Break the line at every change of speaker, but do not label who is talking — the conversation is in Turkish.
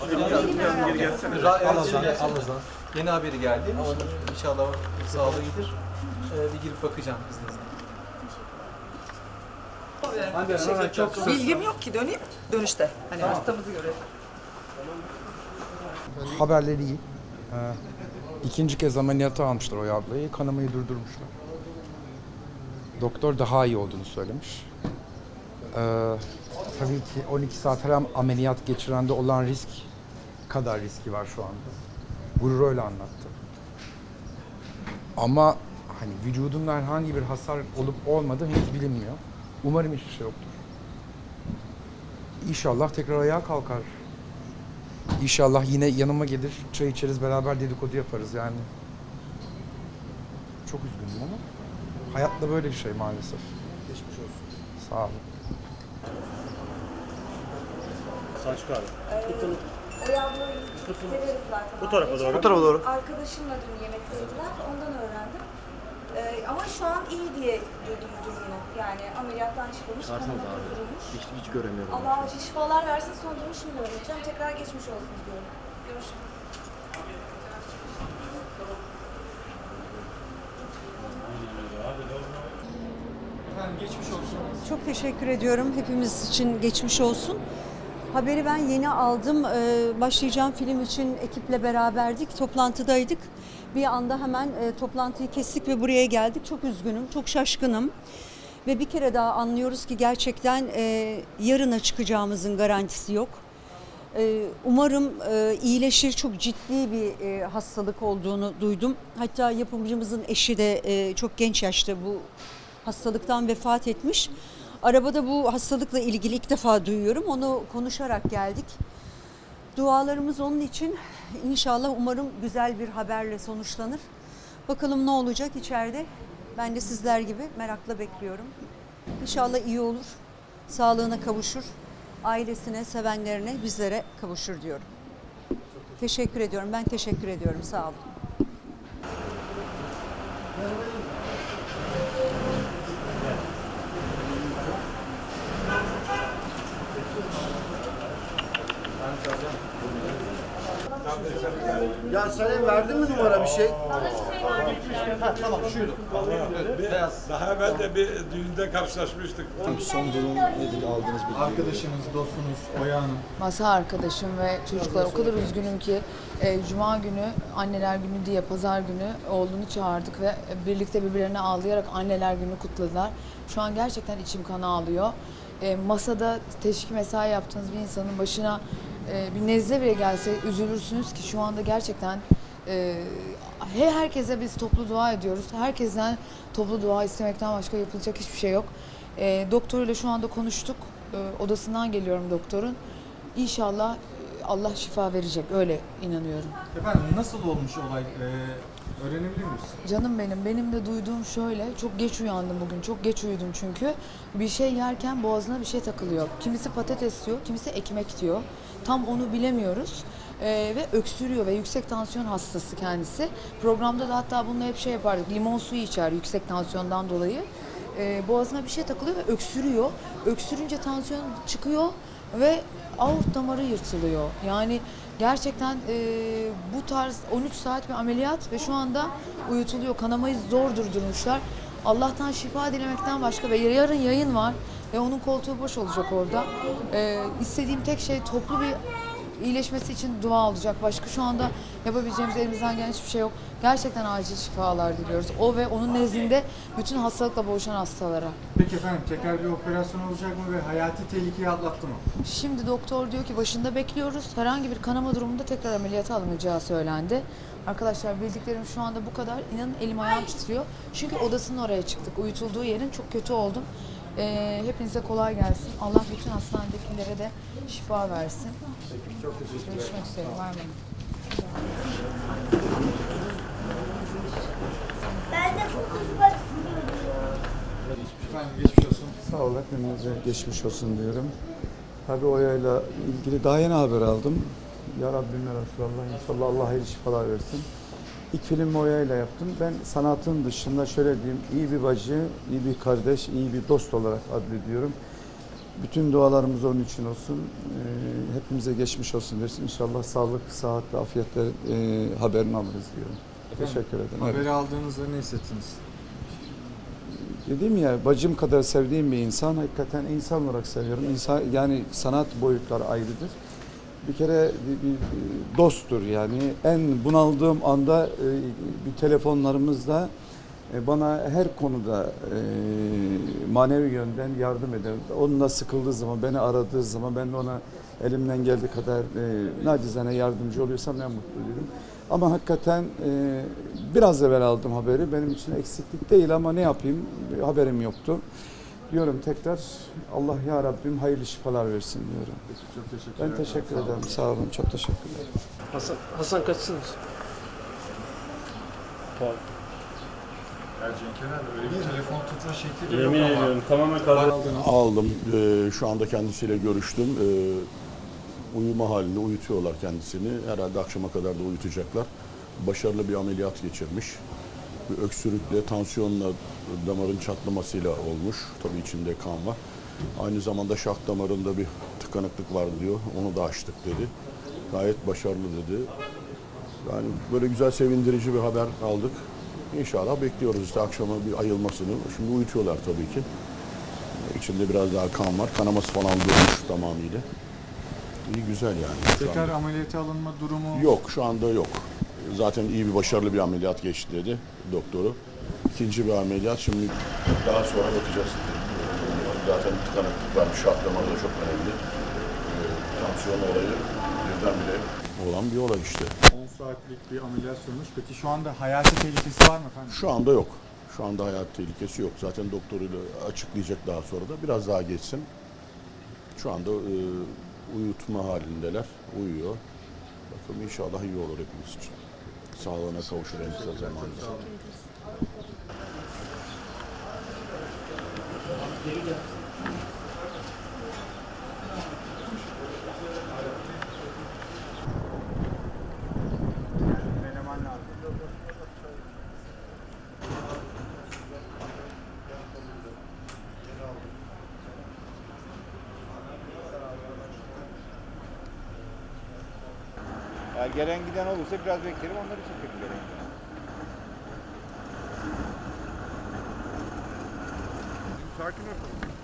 Şimdi Allah'tan. Yeni haberi geldi. İnşallah sağlığı iyidir. Ee, bir girip bakacağım izninizle. Hemen çok.
Bilgim yok ki döneyim dönüşte. Hani hastamızı görelim.
Haberleri iyi. Ee, ikinci kez ameliyata almışlar o ablayı. Kanamayı durdurmuşlar. Doktor daha iyi olduğunu söylemiş. Ee, tabii ki 12 saat falan ameliyat geçirende olan risk kadar riski var şu anda. Gurur öyle anlattı. Ama hani vücudunda herhangi bir hasar olup olmadığı henüz bilinmiyor. Umarım hiçbir şey yoktur. İnşallah tekrar ayağa kalkar. İnşallah yine yanıma gelir, çay içeriz, beraber dedikodu yaparız yani. Çok üzgünüm ama hayatta böyle bir şey maalesef. Geçmiş olsun. Sağ olun.
Selçuk abi.
Severiz zaten.
Bu tarafa doğru.
Bu tarafa doğru. Arkadaşımla dün yemek yediler. Ondan öğrendim. Ee, ama şu an iyi diye duydum durumu. Yani ameliyattan çıkılmış, kanama durdurulmuş.
Hiç, hiç göremiyorum.
Allah acil şifalar versin. Son durumu şimdi öğreneceğim. Tekrar geçmiş olsun diyorum. Görüşürüz.
Efendim geçmiş olsun.
Çok teşekkür ediyorum. Hepimiz için geçmiş olsun. Haberi ben yeni aldım. Ee, başlayacağım film için ekiple beraberdik. Toplantıdaydık. Bir anda hemen e, toplantıyı kestik ve buraya geldik. Çok üzgünüm, çok şaşkınım. Ve bir kere daha anlıyoruz ki gerçekten e, yarına çıkacağımızın garantisi yok. Ee, Umarım e, iyileşir. Çok ciddi bir e, hastalık olduğunu duydum. Hatta yapımcımızın eşi de e, çok genç yaşta bu hastalıktan vefat etmiş. Arabada bu hastalıkla ilgili ilk defa duyuyorum. Onu konuşarak geldik. Dualarımız onun için inşallah umarım güzel bir haberle sonuçlanır. Bakalım ne olacak içeride. Ben de sizler gibi merakla bekliyorum. İnşallah iyi olur. Sağlığına kavuşur. Ailesine, sevenlerine, bizlere kavuşur diyorum. Teşekkür ediyorum. Ben teşekkür ediyorum. Sağ olun.
Ya Sanem verdin mi numara bir şey?
Ha, tamam şuydu. Evet, beyaz.
Daha evvel de bir düğünde karşılaşmıştık.
Son durum nedir aldığınız bilgi?
Arkadaşınız, dostunuz, Oya Hanım.
masa arkadaşım ve çocuklar o kadar üzgünüm ki e, Cuma günü anneler günü diye pazar günü oğlunu çağırdık ve birlikte birbirlerine ağlayarak anneler günü kutladılar. Şu an gerçekten içim kan ağlıyor. E, masada teşvik mesai yaptığınız bir insanın başına e, bir nezle bile gelse üzülürsünüz ki şu anda gerçekten e, he- herkese biz toplu dua ediyoruz. Herkesten toplu dua istemekten başka yapılacak hiçbir şey yok. E, doktoruyla şu anda konuştuk. E, odasından geliyorum doktorun. İnşallah e, Allah şifa verecek. Öyle inanıyorum.
Efendim nasıl olmuş olay? Ee, öğrenebilir miyiz?
Canım benim, benim de duyduğum şöyle, çok geç uyandım bugün, çok geç uyudum çünkü. Bir şey yerken boğazına bir şey takılıyor. Kimisi patates diyor, kimisi ekmek diyor. Tam onu bilemiyoruz. Ee, ve öksürüyor ve yüksek tansiyon hastası kendisi. Programda da hatta bununla hep şey yapardık, limon suyu içer yüksek tansiyondan dolayı. Ee, boğazına bir şey takılıyor ve öksürüyor. Öksürünce tansiyon çıkıyor ve aort damarı yırtılıyor. Yani gerçekten e, bu tarz 13 saat bir ameliyat ve şu anda uyutuluyor. Kanamayı zor durdurmuşlar. Allah'tan şifa dilemekten başka ve yarın yayın var ve onun koltuğu boş olacak orada. E, istediğim tek şey toplu bir iyileşmesi için dua olacak. Başka şu anda yapabileceğimiz elimizden gelen hiçbir şey yok. Gerçekten acil şifalar diliyoruz. O ve onun nezdinde bütün hastalıkla boğuşan hastalara.
Peki efendim tekrar bir operasyon olacak mı ve hayati tehlikeyi atlattı mı?
Şimdi doktor diyor ki başında bekliyoruz. Herhangi bir kanama durumunda tekrar ameliyata alınacağı söylendi. Arkadaşlar bildiklerim şu anda bu kadar. İnanın elim ayağım titriyor. Çünkü odasının oraya çıktık. Uyutulduğu yerin çok kötü oldum. Ee, hepinize kolay gelsin. Allah bütün hastanedekilere de şifa versin. çok teşekkür ederim. Görüşmek üzere. Var mı?
Ben de konuşmak istiyorum.
Efendim geçmiş olsun.
Sağ ol hepinize geçmiş olsun diyorum. Tabii Oya'yla ilgili daha yeni haber aldım. Ya Rabbim ya Resulallah inşallah Allah hayırlı şifalar versin. İlk filmi Oya'yla yaptım. Ben sanatın dışında şöyle diyeyim iyi bir bacı, iyi bir kardeş, iyi bir dost olarak adlediyorum. Bütün dualarımız onun için olsun. Ee, hepimize geçmiş olsun versin. İnşallah sağlık, sıhhat ve afiyetle e, haberini alırız diyorum. Teşekkür ederim. Evet.
Haberi aldığınızda ne hissettiniz?
Dediğim ya bacım kadar sevdiğim bir insan hakikaten insan olarak seviyorum. İnsan yani sanat boyutları ayrıdır. Bir kere bir, dosttur yani. En bunaldığım anda e, bir telefonlarımızda e, bana her konuda e, manevi yönden yardım eder. Onunla sıkıldığı zaman, beni aradığı zaman ben de ona elimden geldiği kadar e, nacizane yardımcı oluyorsam ne mutlu oluyorum. Ama hakikaten e, biraz evvel aldım haberi. Benim için eksiklik değil ama ne yapayım haberim yoktu. Diyorum tekrar Allah ya Rabbim hayırlı şifalar versin diyorum.
Çok teşekkür
Ben
ederim.
teşekkür ederim. Sağ olun. Çok teşekkürler.
Hasan, Hasan kaçsınız? Tamam.
Ya Cenk Eren öyle bir telefon tutma şekli de
Yemin
yok ama.
ediyorum tamamen kadro.
Aldım. Ee, şu anda kendisiyle görüştüm. Ee, uyuma halinde uyutuyorlar kendisini. Herhalde akşama kadar da uyutacaklar. Başarılı bir ameliyat geçirmiş. Bir öksürükle, tansiyonla, damarın çatlamasıyla olmuş. Tabii içinde kan var. Aynı zamanda şah damarında bir tıkanıklık var diyor. Onu da açtık dedi. Gayet başarılı dedi. Yani böyle güzel sevindirici bir haber aldık. İnşallah bekliyoruz işte akşama bir ayılmasını. Şimdi uyutuyorlar tabii ki. İçinde biraz daha kan var. Kanaması falan durmuş tamamıyla. İyi güzel yani. şu
Tekrar
anda.
ameliyata alınma durumu
Yok şu anda yok. Zaten iyi bir başarılı bir ameliyat geçti dedi doktoru. İkinci bir ameliyat şimdi daha sonra bakacağız. Zaten tıkanıklık var. Şah damarı da çok önemli. Ee, tansiyon olayı birdenbire olan bir olay işte.
10 saatlik bir ameliyat sürmüş. Peki şu anda hayati tehlikesi var mı efendim?
Şu anda yok. Şu anda hayat tehlikesi yok. Zaten doktoruyla açıklayacak daha sonra da. Biraz daha geçsin. Şu anda e, uyutma halindeler. Uyuyor. Bakalım inşallah iyi olur hepimiz için. Sağlığına kavuşur en kısa zamanda.
Menemen
Gelen giden olursa biraz beklerim onlar için peki gelen giden. Sakin ol.